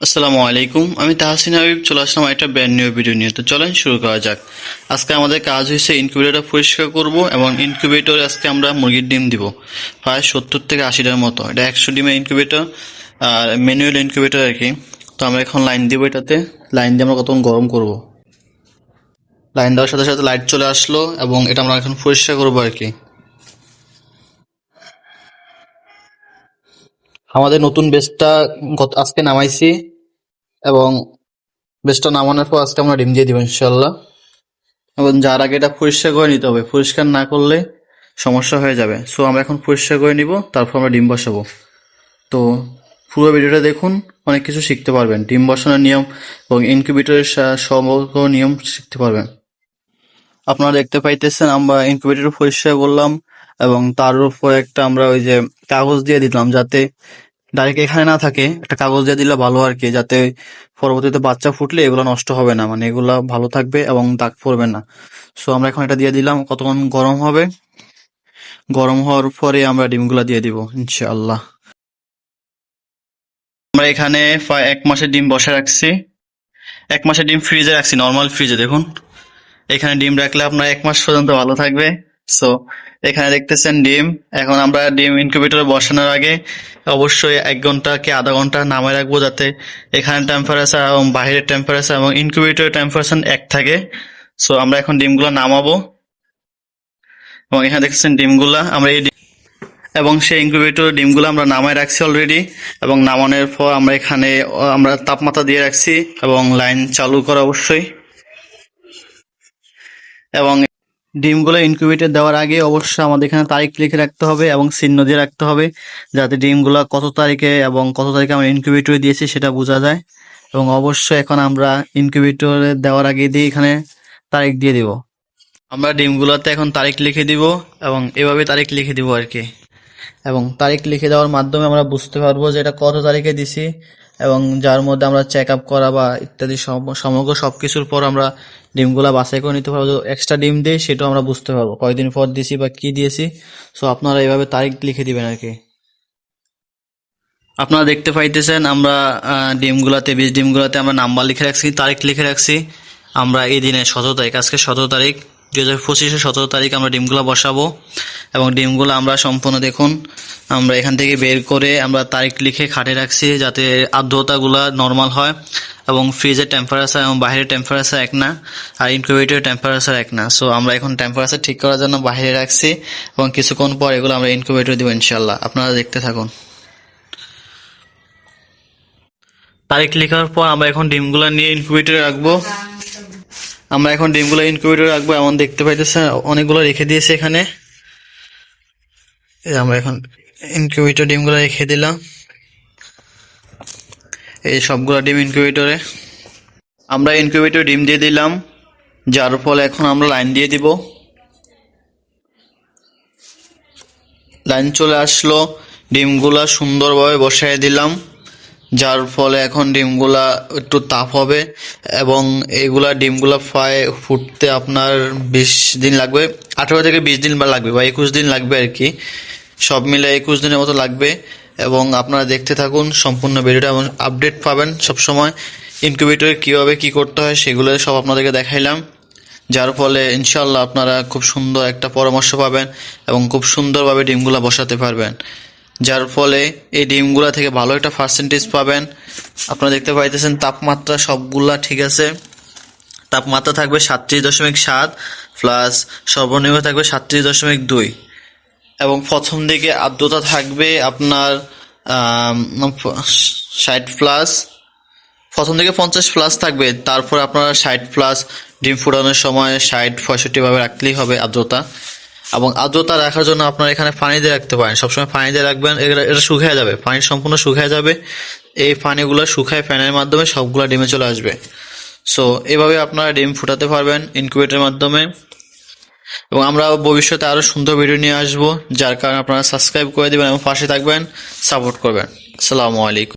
আসসালামু আলাইকুম। আমি তাহসিন হাবিব, চলে আসলাম একটা ব্র্যান্ড নিউ ভিডিও নিয়ে। তো চলেন শুরু করা যাক। আজকে আমাদের কাজ হয়েছে ইনকিউবেটর পরিষ্কার করব এবং ইনকিউবেটরে আজকে আমরা মুরগির ডিম দিব। প্রায় সত্তর থেকে আশিটার মতো। এটা একশো ডিমের ইনকিউবেটর আর ম্যানুয়াল ইনকিউবেটর আর কি। তো আমরা এখন লাইন দিব এটাতে। লাইন দিয়ে আমরা কতক্ষণ গরম করব। লাইন দেওয়ার সাথে সাথে লাইট চলে আসলো এবং এটা আমরা এখন পরিষ্কার করব আর কি। আমাদের নতুন বেসটা গত, আজকে নামাইছি এবং বেসটা নামানোর পর আজকে আমরা ডিম দিয়ে দিব ইনশাল্লাহ এবং যার আগে এটা পরিষ্কার করে নিতে হবে। পরিষ্কার না করলে সমস্যা হয়ে যাবে। সো আমরা এখন পরিষ্কার করে নিব, তারপর আমরা ডিম বসাবো। তো, পুরো ভিডিওটা দেখুন, অনেক কিছু শিখতে পারবেন। ডিম বসানোর নিয়ম এবং ইনকিউবেটরের সমগ্র নিয়ম শিখতে পারবেন। আপনারা দেখতে পাইতেছেন, আমরা ইনকিউবেটর পরিষ্কার করলাম এবং তার উপর একটা আমরা ওই যে কাগজ দিয়ে দিলাম যাতে ডাইরেক্ট এখানে না থাকে, একটা কাগজ দিয়ে দিলে ভালো আর কি, যাতে পরবর্তীতে বাচ্চা ফুটলে এগুলো নষ্ট হবে না মানে এগুলা ভালো থাকবে এবং দাগ পড়বে না। সো আমরা এখন এটা দিয়ে দিলাম, কতক্ষণ গরম হবে? গরম হওয়ার পরে আমরা ডিমগুলা দিয়ে দিব, ইনশাআল্লাহ। আমরা এখানে এক মাসের ডিম বসে রাখছি। এক মাসের ডিম ফ্রিজে রাখছি নর্মাল ফ্রিজে দেখুন। এখানে ডিম রাখলে আপনার এক মাস পর্যন্ত ভালো থাকবে। সো এখানে দেখতেছেন ডিম। এখন আমরা ডিম ইনকিউবেটরে বসানোর আগে অবশ্যই এক ঘণ্টা কি আধা ঘণ্টা নামায় রাখব যাতে এখানে টেম্পারেচার এবং বাইরের টেম্পারেচার এবং ইনকিউবেটরের টেম্পারেচার এক থাকে। সো আমরা এখন ডিমগুলো নামাবো। এবং এখানে দেখতেছেন ডিমগুলা, আমরা এই এবং সেই ইনকিউবেটর ডিমগুলো আমরা নামায় রাখছি অলরেডি এবং নামানোর পর আমরা এখানে, আমরা তাপমাত্রা দিয়ে রাখছি এবং লাইন চালু করা অবশ্যই। এবং ডিমগুলো ইনকিউবেটর দেওয়ার আগে অবশ্যই আমাদের এখানে তারিখ লিখে রাখতে হবে এবং চিহ্ন দিয়ে রাখতে হবে, যাতে ডিমগুলো কত তারিখে এবং কত তারিখে আমরা ইনকিউবেটরে দিয়েছি সেটা বোঝা যায়। এবং অবশ্যই এখন আমরা ইনকিউবেটরে দেওয়ার আগে দিয়ে এখানে তারিখ দিয়ে দিব। আমরা ডিমগুলোতে এখন তারিখ লিখে দিব এবং এভাবে তারিখ লিখে দিব আর কি। এবং তারিখ লিখে দেওয়ার মাধ্যমে আমরা বুঝতে পারব যে এটা কত তারিখে দিছি এবং যার মধ্যে আমরা চেক আপ করা বা ইত্যাদি সম- সমগ্র সবকিছুর পর আমরা ডিমগুলা বাছাই করে নিতে পারব। এক্সট্রা ডিম দিই, সেটাও আমরা বুঝতে পারব। কয়দিন পর দিয়েছি বা কি দিয়েছি। সো আপনারা এইভাবে তারিখ লিখে দিবেন আর কি। আপনারা দেখতে পাইতেছেন আমরা ডিমগুলাতে, বীজ ডিমগুলাতে আমরা নাম্বার লিখে রাখছি, তারিখ লিখে রাখছি। আমরা এই দিনে সতেরো তারিখ, আজকে সতেরো তারিখ। দুই হাজার পঁচিশে সতেরো তারিখ আমরা ডিমগুলো বসাবো এবং ডিমগুলো আমরা সম্পূর্ণ দেখুন, আমরা এখান থেকে বের করে আমরা তারিখ লিখে খাটে রাখছি যাতে আর্দ্রতাগুলো নর্মাল হয় এবং ফ্রিজের টেম্পারেচার এবং বাইরের টেম্পারেচার এক না, আর ইনকিউবেটরের টেম্পারেচার এক না। সো আমরা এখন টেম্পারেচার ঠিক করার জন্য বাইরে রাখছি এবং কিছুক্ষণ পর এগুলো আমরা ইনকিউবেটরে দেবো ইনশাল্লাহ আপনারা দেখতে থাকুন। তারিখ লেখার পর আমরা এখন ডিমগুলো নিয়ে ইনকিউবেটরে রাখব। আমরা এখন ডিমগুলো ইনকিউবেটরে রাখব, এমন দেখতে পাইতেছেন অনেকগুলো রেখে দিয়েছে এখানে। আমরা এখন ইনকিউবেটর ডিমগুলো রেখে দিলাম। এই সবগুলো ডিম ইনকিউবেটরে আমরা ইনকিউবেটর ডিম দিয়ে দিলাম, যার ফলে এখন আমরা লাইন দিয়ে দিব। লাইন চলে আসলো, ডিমগুলা সুন্দরভাবে বসায় দিলাম। যার ফলে এখন ডিমগুলা একটু তাপ হবে এবং এইগুলা ডিমগুলা প্রায় ফুটতে আপনার বিশ দিন লাগবে, আঠারো থেকে বিশ দিন বা লাগবে বা একুশ দিন লাগবে আর কি। সব মিলে একুশ দিনের মতো লাগবে এবং আপনারা দেখতে থাকুন, সম্পূর্ণ ভিডিওটা এবং আপডেট পাবেন সব সময় ইনকিউবেটরে কীভাবে কী করতে হয় সেগুলো সব আপনাদেরকে দেখাইলাম। যার ফলে ইনশাল্লাহ আপনারা খুব সুন্দর একটা পরামর্শ পাবেন এবং খুব সুন্দরভাবে ডিমগুলা বসাতে পারবেন। যার ফলে এই ডিমগুলা থেকে ভালো একটা পার্সেন্টেজ পাবেন। আপনারা দেখতে পাইতেছেন তাপমাত্রা সবগুলা ঠিক আছে। তাপমাত্রা থাকবে সাতত্রিশ দশমিক সাত প্লাস সর্বনিম্ন থাকবে সাতত্রিশ দশমিক দুই। এবং প্রথম দিকে আর্দ্রতা থাকবে আপনার ষাট প্লাস প্রথম দিকে পঞ্চাশ প্লাস থাকবে। তারপর আপনার ষাট প্লাস ডিম ফুটানোর সময় ষাট পঁয়ষট্টিভাবে রাখলেই হবে আর্দ্রতা। এবং আর্দ্রতা রাখার জন্য আপনারা এখানে পানি দিয়ে রাখতে পারেন। সবসময় দিয়ে রাখবেন এটা শুকিয়ে যাবে। পানি সম্পূর্ণ শুকিয়ে যাবে। এই পানিগুলো শুকায় ফ্যানের মাধ্যমে সবগুলো ডিমে চলে আসবে। সো এভাবে আপনারা ডিম ফুটাতে পারবেন ইনকিউবেটরের মাধ্যমে। এবং আমরা ভবিষ্যতে আরও সুন্দর ভিডিও নিয়ে আসব, যার কারণে আপনারা সাবস্ক্রাইব করে দিবেন এবং পাশে থাকবেন, সাপোর্ট করবেন। আসসালামু আলাইকুম।